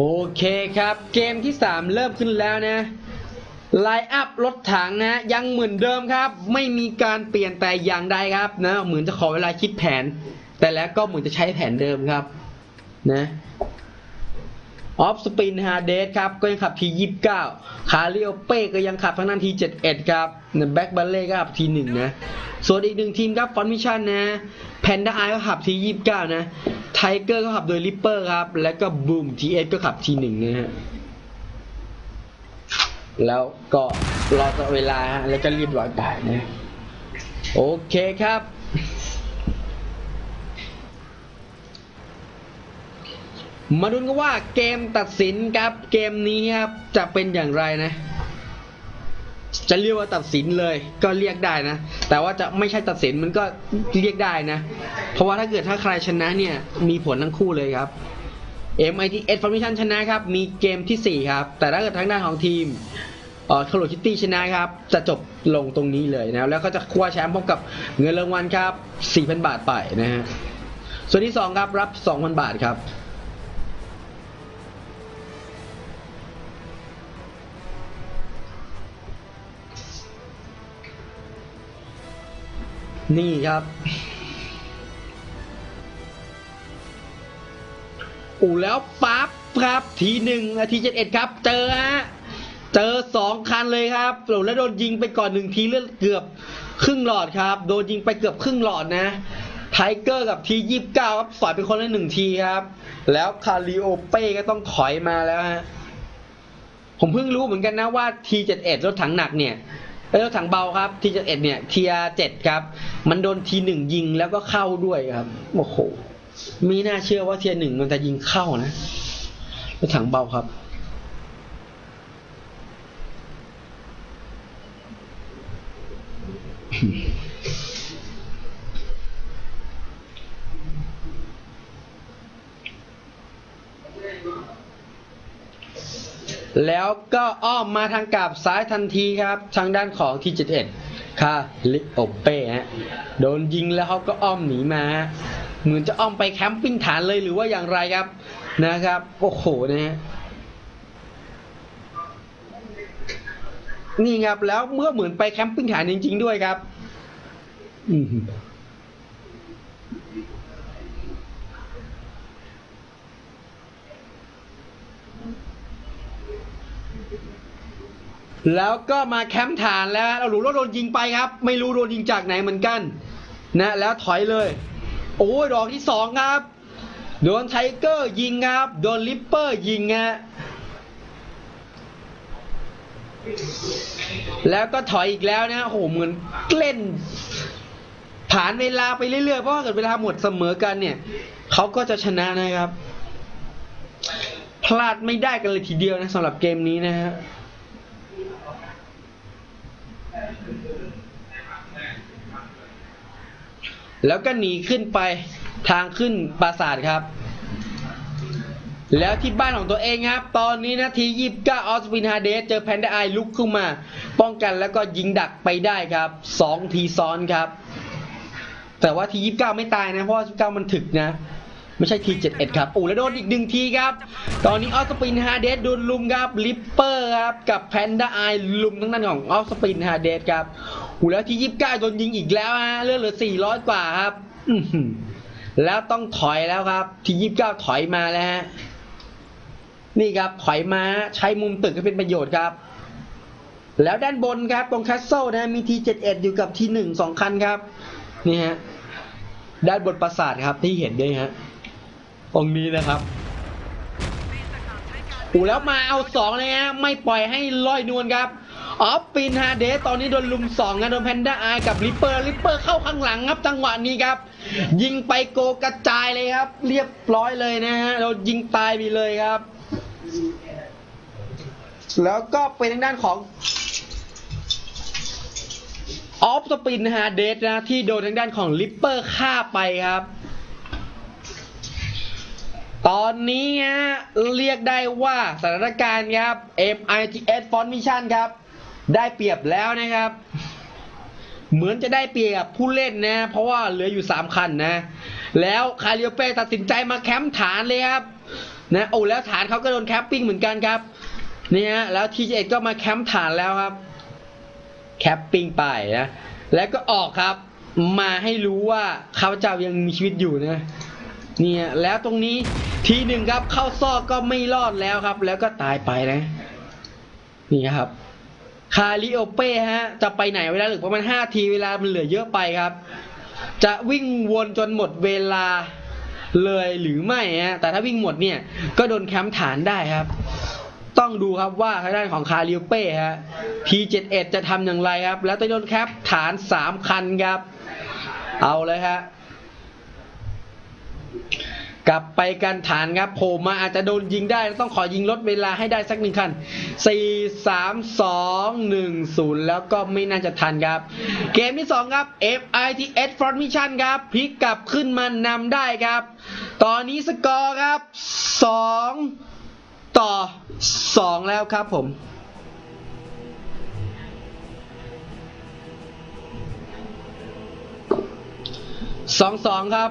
โอเคครับ เกมที่ 3 เริ่มขึ้นแล้วนะไลน์อัพรถถังนะยังเหมือนเดิมครับ ไม่มีการเปลี่ยนแต่อย่างใดครับนะเหมือนจะขอเวลาคิดแผน แต่แล้วก็เหมือนจะใช้แผนเดิมครับ นะ ออฟสปินฮาเดสครับก็ยังขับที 29 คาริโอเป้ก็ยังขับทั้งนั้นที 71 ครับแบ็กบัลเล่ก็ขับที 1 นะ ส่วนอีกหนึ่งทีมครับฟอนมิชันนะแพนด้าไอก็ขับที 29 นะไทเกอร์ก็ขับโดยลิปเปอร์ครับ แล้วก็บูมทีเอสก็ขับที 1 นะฮะแล้วก็รอเวลาฮะแล้วก็รีบร้อยได้นะโอเคครับ มาดูกันว่าเกมตัดสินครับเกมนี้ครับจะเป็นอย่างไรนะ จะเรียกว่าตัดสินเลย ก็เรียกได้นะ แต่ว่าจะไม่ใช่ตัดสินมันก็เรียกได้นะ เพราะว่าถ้าเกิดถ้าใครชนะเนี่ย มีผลทั้งคู่เลยครับ MITS Formation ชนะครับ มีเกมที่ 4 ครับ แต่ถ้าเกิดทางด้านของทีมเอ่อ Call of Duty ชนะครับ จะจบลงตรงนี้เลยนะแล้วก็จะคว้าแชมป์พร้อมกับเงินรางวัลครับ 4,000 บาทไปนะฮะส่วนที่ 2 ครับรับ 2,000 บาทครับ นี่ครับ อูแล้วปั๊บครับทีหนึ่งนาทีเจ็ดเอ็ดครับ เจอฮะเจอสองคันเลยครับแล้วโดนยิงไปก่อนหนึ่งทีเลือดเกือบครึ่งหลอดครับ โดนยิงไปเกือบครึ่งหลอดนะไทเกอร์กับทียี่สิบเก้าครับสอยไปคนละหนึ่งทีครับ แล้วคาริโอเป้ก็ต้องถอยมาแล้วฮะผมเพิ่งรู้เหมือนกันนะว่าทีเจ็ดเอ็ดรถถังหนักเนี่ย เอ้ยรถถังเบาครับทีเจ็ดเอ็ดเนี่ยเทียเจ็ดครับ มันโดนทีหนึ่งยิงแล้วก็เข้าด้วยครับโอ้โหมีน่าเชื่อว่าเทียหนึ่งมันจะยิงเข้านะรถถังเบาครับ แล้วก็อ้อมมาทางกลับซ้ายทันทีครับ ทางด้านของทีเจ็ดเอ็ดคาลิโอเป้ฮะโดนยิงแล้วเขาก็อ้อมหนีมาเหมือนจะอ้อมไปแคมปิ้งฐานเลยหรือว่าอย่างไรครับนะครับโอ้โหนะฮะนี่ครับแล้วเมื่อเหมือนไปแคมปิ้งฐานจริง ๆ ด้วยครับ อือหือ แล้วก็มาแคมป์ฐานแล้วเราหรู้ว่าโดนยิงไปครับ ไม่รู้โดนยิงจากไหนเหมือนกันนะแล้วถอยเลย โอ้ยดอกที่สองครับโดนไทเกอร์ยิงครับโดนลิปเปอร์ยิงฮะแล้วก็ถอยอีกแล้วนะโอ้โหเหมือนเล่น ผ่านเวลาไปเรื่อยๆเพราะว่าเกิดเวลาหมดเสมอกันเนี่ยเขาก็จะชนะนะครับ พลาดไม่ได้กันเลยทีเดียวนะสำหรับเกมนี้นะฮะแล้วก็หนีขึ้นไปทางขึ้นปราสาทครับ แล้วที่บ้านของตัวเองครับ ตอนนี้นาทียี่สิบเก้าออสปินฮาเดสเจอแพนด้าไอลุกขึ้นมา ป้องกันแล้วก็ยิงดักไปได้ครับสองทีซ้อนครับ แต่ว่าทียี่สิบเก้าไม่ตายนะ เพราะว่ายี่สิบเก้ามันถึกนะ ไม่ใช่ทีเจ็ดเอ็ดครับอู้แล้วโดนอีกหนึ่งทีครับ ตอนนี้ออสปินฮาเดสโดนลุมครับลิปเปอร์ครับกับแพนด้าไอลุมทั้งนั้นของออสปินฮาเดสครับอู้แล้วทียี่สิบเก้าโดนยิงอีกแล้วฮะเลือดเหลือสี่ร้อยกว่าครับแล้วต้องถอยแล้วครับ ทียี่สิบเก้าถอยมาแล้วฮะนี่ครับถอยมาใช้มุมตึกให้เป็นประโยชน์ครับ แล้วด้านบนครับตรงแคสเซิลนะมีทีเจ็ดเอ็อยู่กับทีหนึ่งสองคันครับ นี่ฮะด้านบนปราสาทครับที่เห็นด้วยฮะ ตรงนี้นะครับอูแล้วมาเอาสองเลยฮะไม่ปล่อยให้ลอยนวลครับออฟปินฮาเดสตอนนี้โดนลุมสองนะโดนแพนด้าไอกับลิปเปอร์ลิปเปอร์เข้าข้างหลังครับจังหวะนี้ครับ ยิงไปโกกระจายเลยครับ เรียบร้อยเลยนะฮะเรายิงตายไปเลยครับ แล้วก็เป็นทางด้านของออฟสปินฮาเดสนะที่โดนทางด้านของลิปเปอร์ฆ่าไปครับ ตอนนี้ฮะเรียกได้ว่าสถานการณ์ครับ MITS Font Mission ครับ ได้เปรียบแล้วนะครับ เหมือนจะได้เปรียบผู้เล่นนะ เพราะว่าเหลืออยู่ 3 คันนะ แล้วคาริโอเป้ตัดสินใจมาแคมป์ฐานเลยครับนะโอ้แล้วฐานเขาก็โดนแคปปิ้งเหมือนกันครับนี่ฮะแล้วทีเก็มาแคมป์ฐานแล้วครับ แคปปิ้งไปนะ แล้วก็ออกครับ มาให้รู้ว่าข้าพเจ้ายังมีชีวิตอยู่นะเนี่ยแล้วตรงนี้ ทีหนึ่งครับ เข้าซอกก็ไม่รอดแล้วครับ แล้วก็ตายไปนะ นี่ครับคาริโอเป้ฮะ จะไปไหนเวลาเหลือประมาณ5ทีเวลามันเหลือเยอะไปครับ จะวิ่งวนจนหมดเวลาเลยหรือไม่ฮะแต่ถ้าวิ่งหมดเนี่ย ก็โดนแคมป์ฐานได้ครับ ต้องดูครับว่าทางด้านของคาริโอเป้ฮะ T71 จะทำอย่างไรครับ แล้วจะโดนแคปฐาน3คันครับ เอาเลยฮะ กลับไปกันฐานครับโผล่มาอาจจะโดนยิงได้ต้องขอยิงลดเวลาให้ได้สักหนึ่งคัน4 3 2 1 0 แล้วก็ไม่น่าจะทันครับ เกมที่ 2 ครับ FITS Front Mission ครับพลิกกลับขึ้นมานำได้ครับ ตอนนี้สกอร์ครับ 2 ต่อ 2 แล้วครับผม2 2ครับ